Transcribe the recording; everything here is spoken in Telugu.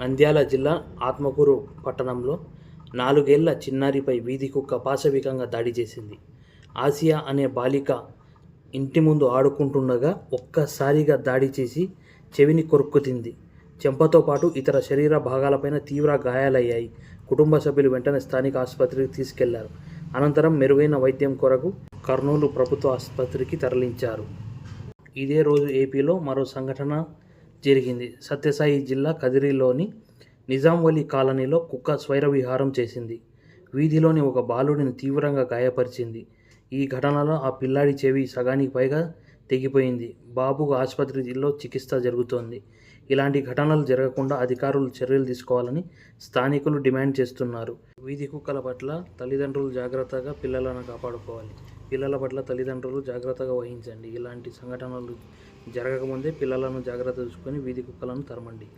నంద్యాల జిల్లా ఆత్మకూరు పట్టణంలో నాలుగేళ్ళ చిన్నారిపై వీధి కుక్క పాశవికంగా దాడి చేసింది. ఆసియా అనే బాలిక ఇంటి ముందు ఆడుకుంటుండగా ఒక్కసారిగా దాడి చేసి చెవిని కొరుక్కుతింది చెంపతో పాటు ఇతర శరీర భాగాలపైన తీవ్ర గాయాలయ్యాయి. కుటుంబ సభ్యులు వెంటనే స్థానిక ఆసుపత్రికి తీసుకెళ్ళారు. అనంతరం మెరుగైన వైద్యం కొరకు కర్నూలు ప్రభుత్వ ఆసుపత్రికి తరలించారు. ఇదే రోజు ఏపీలో మరో సంఘటన జరిగింది. సత్యసాయి జిల్లా కదిరిలోని నిజాంవలి కాలనీలో కుక్క స్వైర విహారం చేసింది. వీధిలోని ఒక బాలుడిని తీవ్రంగా గాయపరిచింది. ఈ ఘటనలో ఆ పిల్లాడి చెవి సగానికి పైగా తెగిపోయింది. బాబుకు ఆసుపత్రిలో చికిత్స జరుగుతోంది. ఇలాంటి ఘటనలు జరగకుండా అధికారులు చర్యలు తీసుకోవాలని స్థానికులు డిమాండ్ చేస్తున్నారు. వీధి కుక్కల పట్ల తల్లిదండ్రులు జాగ్రత్తగా పిల్లలను కాపాడుకోవాలి. పిల్లల పట్ల తల్లిదండ్రులు జాగ్రత్తగా వహించండి. ఇలాంటి సంఘటనలు జరగకముందే పిల్లలను జాగ్రత్త చూసుకొని వీధి కుక్కలను తరమండి.